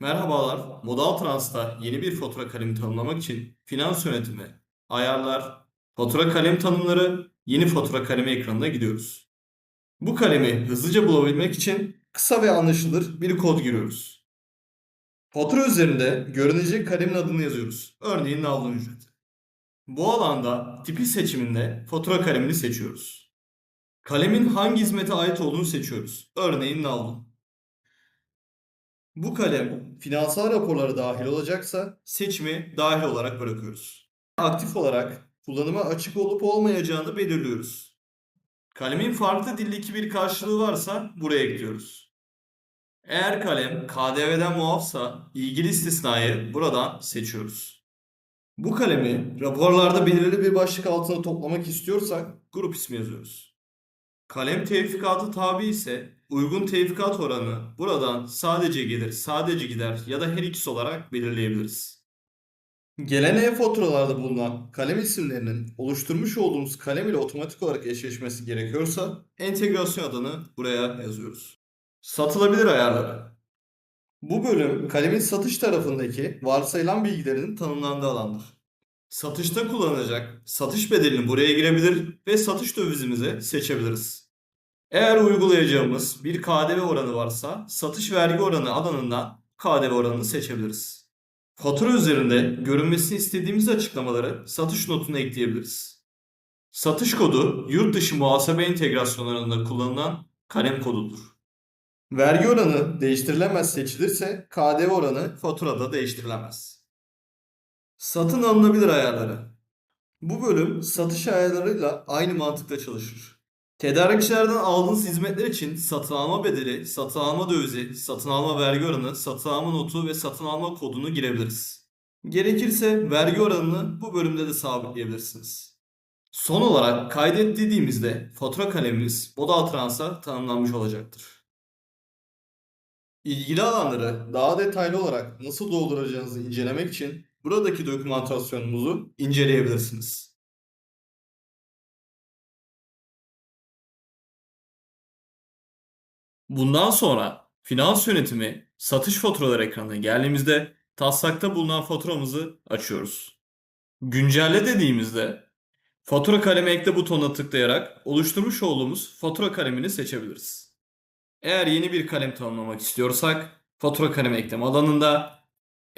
Merhabalar, Modal Trans'ta yeni bir fatura kalemi tanımlamak için finans yönetimi, ayarlar, fatura kalem tanımları, yeni fatura kalemi ekranına gidiyoruz. Bu kalemi hızlıca bulabilmek için kısa ve anlaşılır bir kod giriyoruz. Fatura üzerinde görünecek kalemin adını yazıyoruz. Örneğin navlun ücreti. Bu alanda tipi seçiminde fatura kalemini seçiyoruz. Kalemin hangi hizmete ait olduğunu seçiyoruz. Örneğin navlun. Bu kalem finansal raporlara dahil olacaksa seçimi dahil olarak bırakıyoruz. Aktif olarak kullanıma açık olup olmayacağını belirliyoruz. Kalemin farklı dildeki bir karşılığı varsa buraya ekliyoruz. Eğer kalem KDV'den muafsa ilgili istisnayı buradan seçiyoruz. Bu kalemi raporlarda belirli bir başlık altına toplamak istiyorsak grup ismi yazıyoruz. Kalem tevfikatı tabi ise uygun tevfikat oranı buradan sadece gelir, sadece gider ya da her ikisi olarak belirleyebiliriz. Gelen e-faturalarda bulunan kalem isimlerinin oluşturmuş olduğumuz kalem ile otomatik olarak eşleşmesi gerekiyorsa entegrasyon adını buraya yazıyoruz. Satılabilir ayarları. Bu bölüm kalemin satış tarafındaki varsayılan bilgilerinin tanımlandığı alandır. Satışta kullanılacak satış bedelini buraya girebilir ve satış dövizimizi seçebiliriz. Eğer uygulayacağımız bir KDV oranı varsa satış vergi oranı alanından KDV oranını seçebiliriz. Fatura üzerinde görünmesini istediğimiz açıklamaları satış notuna ekleyebiliriz. Satış kodu yurt dışı muhasebe entegrasyonlarında kullanılan kalem kodudur. Vergi oranı değiştirilemez seçilirse KDV oranı faturada değiştirilemez. Satın alınabilir ayarları. Bu bölüm satış ayarlarıyla aynı mantıkla çalışır. Tedarikçilerden aldığınız hizmetler için satın alma bedeli, satın alma dövizi, satın alma vergi oranı, satın alma notu ve satın alma kodunu girebiliriz. Gerekirse vergi oranını bu bölümde de sabitleyebilirsiniz. Son olarak kaydet dediğimizde fatura kalemimiz Modal Trans'a tanımlanmış olacaktır. İlgili alanları daha detaylı olarak nasıl dolduracağınızı incelemek için buradaki dokümantasyonumuzu inceleyebilirsiniz. Bundan sonra finans yönetimi satış faturaları ekranına geldiğimizde taslakta bulunan faturamızı açıyoruz. Güncelle dediğimizde fatura kalemi ekle butonuna tıklayarak oluşturmuş olduğumuz fatura kalemini seçebiliriz. Eğer yeni bir kalem tanımlamak istiyorsak fatura kalemi ekleme alanında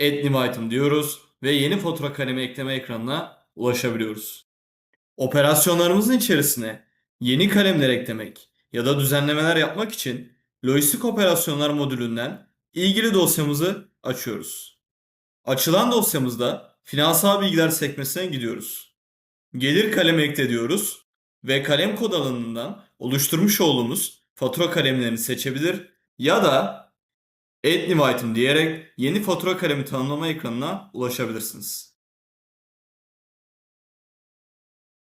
Add New Item diyoruz ve yeni fatura kalemi ekleme ekranına ulaşabiliyoruz. Operasyonlarımızın içerisine yeni kalemler eklemek ya da düzenlemeler yapmak için Lojistik Operasyonlar modülünden ilgili dosyamızı açıyoruz. Açılan dosyamızda finansal bilgiler sekmesine gidiyoruz. Gelir kalemi ekle diyoruz ve kalem kod alanından oluşturmuş olduğumuz fatura kalemlerini seçebilir ya da Add New Item diyerek yeni fatura kalemi tanımlama ekranına ulaşabilirsiniz.